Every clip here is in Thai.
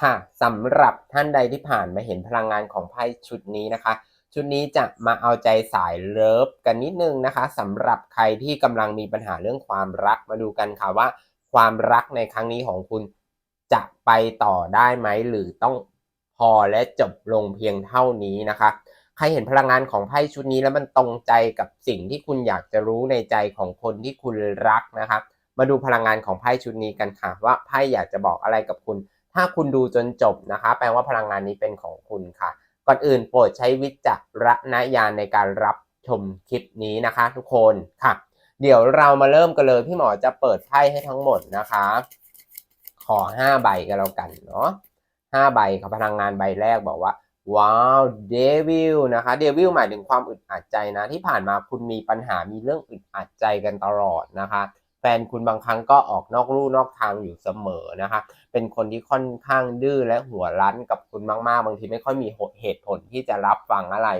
ค่ะสำหรับท่านใดที่ผ่านมาเห็นพลังงานของไพ่ชุดนี้นะคะ ชุดนี้จะมาเอาใจสายเลิฟกันนิดนึงนะคะสำหรับใครที่กำลังมีปัญหาเรื่องความรักมาดูกันค่ะว่า ความรักในครั้งนี้ของคุณจะไปต่อได้ไหมหรือต้องพอและจบลงเพียงเท่านี้นะคะ ใครเห็นพลังงานของไพ่ชุดนี้แล้วมันตรงใจกับสิ่งที่คุณอยากจะรู้ในใจของคนที่คุณรักนะคะ มาดูพลังงานของไพ่ชุดนี้กันค่ะ ว่าไพ่อยากจะบอกอะไรกับคุณ ถ้าคุณดูจนจบนะคะ แปลว่าพลังงานนี้เป็นของคุณค่ะ ก่อนอื่นโปรดใช้วิจารณญาณในการรับชมคลิปนี้นะคะ ทุกคนค่ะ เดี๋ยวเรามาเริ่มกันเลยพี่หมอจะเปิดไพ่ให้ทั้งหมดนะคะ ขอห้าใบกันแล้วกันเนาะห้าใบครับพลังงานใบแรกบอกว่าว้าวเดวิลนะคะเดวิลหมายถึงความอึดอัดใจนะ ที่ผ่านมาคุณมีปัญหามีเรื่องอึดอัดใจกันตลอดนะคะ แฟนคุณบางครั้งก็ออกนอกลู่นอกทางอยู่เสมอนะคะ เป็นคนที่ค่อนข้างดื้อและหัวรั้นกับคุณมากๆ บางทีไม่ค่อยมีเหตุผลที่จะรับฟังอะไร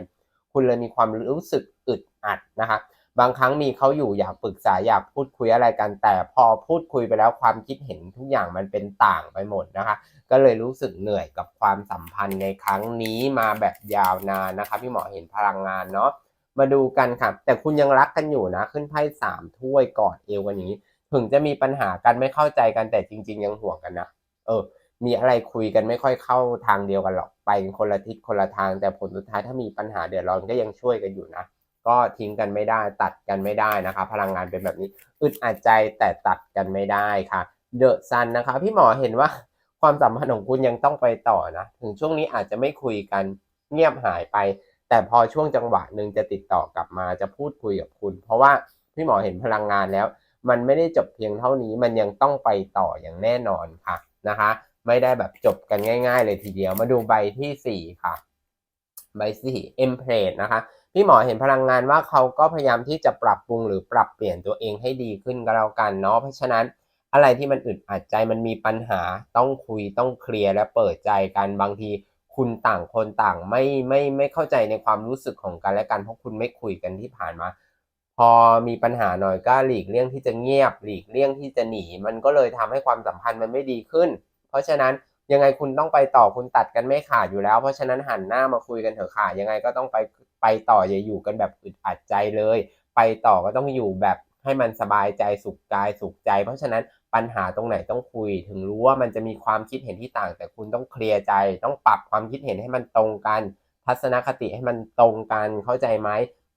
คุณเลยมีความรู้สึกอึดอัดนะคะ บางครั้งมีเขาอยู่อยากปรึกษาอยากพูดคุยอะไรกัน แต่พอพูดคุยไปแล้วความคิดเห็นทุกอย่างมันเป็นต่างไปหมดนะคะ ก็เลยรู้สึกเหนื่อยกับความสัมพันธ์ในครั้งนี้มาแบบยาวนานนะคะพี่หมอเห็นพลังงานเนาะ มาดูกันค่ะ แต่คุณยังรักกันอยู่นะ ขึ้นไพ่สามถ้วยกอดเอวกันนี้ ถึงจะมีปัญหากันไม่เข้าใจกันแต่จริง ๆ ยังห่วงกันนะ เออ มีอะไรคุยกันไม่ค่อยเข้าทางเดียวกันหรอกไปคนละทิศคนละทาง แต่ผลสุดท้ายถ้ามีปัญหาเดือดร้อนก็ยังช่วยกันอยู่นะก็ทิ้งกันไม่ได้ตัดกันไม่ได้นะคะ พลังงานเป็นแบบนี้อึดอัดใจแต่ตัดกันไม่ได้ค่ะเดอะซันนะคะ พี่หมอเห็นว่าความสัมพันธ์ของคุณยังต้องไปต่อนะ ถึงช่วงนี้อาจจะไม่คุยกันเงียบหายไป แต่พอช่วงจังหวะหนึ่งจะติดต่อกลับมาจะพูดคุยกับคุณ เพราะว่าพี่หมอเห็นพลังงานแล้ว มันไม่ได้จบเพียงเท่านี้มันยังต้องไปต่ออย่างแน่นอนค่ะนะคะ ไม่ได้แบบจบกันง่าย ๆ เลยทีเดียวมาดูใบที่สี่ค่ะ ใบสี่เอ็มเพลทนะคะพี่หมอเห็นพลังงานว่าเขาก็พยายามที่จะปรับปรุงหรือปรับเปลี่ยนตัวเองให้ดีขึ้นก็แล้วกันเนาะเพราะฉะนั้นอะไรที่มันอึดอัดใจมันมีปัญหาต้องคุยต้องเคลียร์และเปิดใจกันบางที คุณต่างคนต่างไม่ไม่ไม่เข้าใจในความรู้สึกของกันและกันเพราะคุณไม่คุยกันที่ผ่านมา พอมีปัญหาหน่อยก็หลีกเลี่ยงที่จะเงียบ หลีกเลี่ยงที่จะหนี มันก็เลยทำให้ความสัมพันธ์มันไม่ดีขึ้น เพราะฉะนั้นยังไงคุณต้องไปต่อคุณตัดกันไม่ขาดอยู่แล้ว เพราะฉะนั้นหันหน้ามาคุยกันเถอะค่ะยังไงก็ต้องไปไปต่ออย่าอยู่กันแบบอึดอัดใจเลย ไปต่อก็ต้องอยู่แบบให้มันสบายใจสุขกายสุขใจ เพราะฉะนั้น ปัญหาตรงไหนต้องคุย ถึงรู้ว่ามันจะมีความคิดเห็นที่ต่าง แต่คุณต้องเคลียร์ใจ ต้องปรับความคิดเห็นให้มันตรงกัน ทัศนคติให้มันตรงกันเข้าใจไหม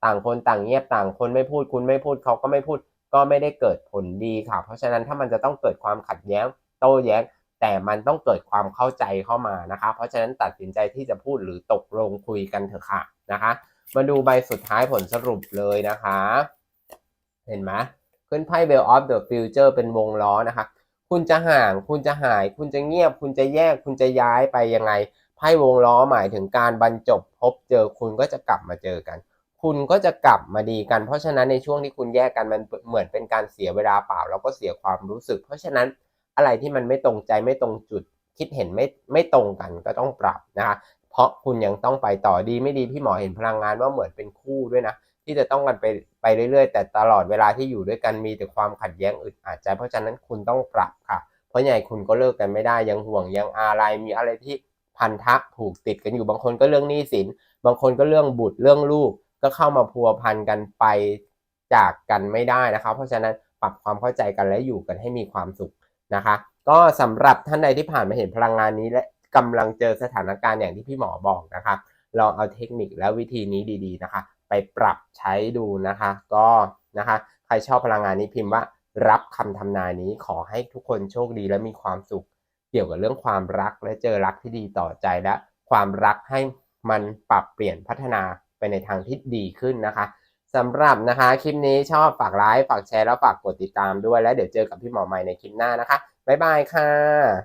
ต่างคนต่างเงียบต่างคนไม่พูดคุณไม่พูดเขาก็ไม่พูดก็ไม่ได้เกิดผลดีค่ะ เพราะฉะนั้นถ้ามันจะต้องเกิดความขัดแย้งโต้แย้ง แต่มันต้องเกิดความเข้าใจเข้ามานะคะ เพราะฉะนั้นตัดสินใจที่จะพูดหรือตกลงคุยกันเถอะค่ะนะคะ มาดูใบสุดท้ายผลสรุปเลยนะคะ เห็นไหม ขึ้นไพ่ Bell of the Future เป็นวงล้อนะคะ คุณจะห่าง คุณจะหาย คุณจะเงียบ คุณจะแยก คุณจะย้ายไปยังไง ไพ่วงล้อหมายถึงการบรรจบพบเจอ คุณก็จะกลับมาเจอกัน คุณก็จะกลับมาดีกัน เพราะฉะนั้นในช่วงที่คุณแยกกันมันเหมือนเป็นการเสียเวลาเปล่า แล้วก็เสียความรู้สึก เพราะฉะนั้นอะไรที่มันไม่ตรงใจไม่ตรงจุด คิดเห็นไม่ไม่ตรงกันก็ต้องปรับนะคะเพราะคุณยังต้องไปต่อดีไม่ดีพี่หมอเห็นพลังงานว่าเหมือนเป็นคู่ด้วยนะ ที่จะต้องกันไปไปเรื่อยๆ แต่ตลอดเวลาที่อยู่ด้วยกันมีแต่ความขัดแย้งอึดอัดใจ เพราะฉะนั้นคุณต้องปรับค่ะ เพราะใหญ่คุณก็เลิกกันไม่ได้ยังห่วงยังอะไรมีอะไรที่พันธะผูกติดกันอยู่บางคนก็เรื่องหนี้สิน บางคนก็เรื่องบุตรเรื่องลูกก็เข้ามาพัวพันกันไปจากกันไม่ได้นะคะ เพราะฉะนั้นปรับความเข้าใจกันและอยู่กันให้มีความสุขนะคะ ก็สำหรับท่านใดที่ผ่านมาเห็นพลังงานนี้และกำลังเจอสถานการณ์อย่างที่พี่หมอบอกนะคะลองเอาเทคนิคและวิธีนี้ดีๆนะคะไปปรับใช้ดูนะคะ ก็นะคะใครชอบพลังงานนี้พิมพ์ว่ารับคำทำนายนี้ขอให้ทุกคนโชคดีและมีความสุข เกี่ยวกับเรื่องความรักและเจอรักที่ดีต่อใจและความรักให้มันปรับเปลี่ยนพัฒนาไปในทางที่ดีขึ้นนะคะสำหรับนะคะคลิปนี้ชอบฝากไลค์ฝากแชร์แล้วฝากกดติดตามด้วย แล้วเดี๋ยวเจอกับพี่หมอใหม่ในคลิปหน้านะคะบ๊ายบายค่ะ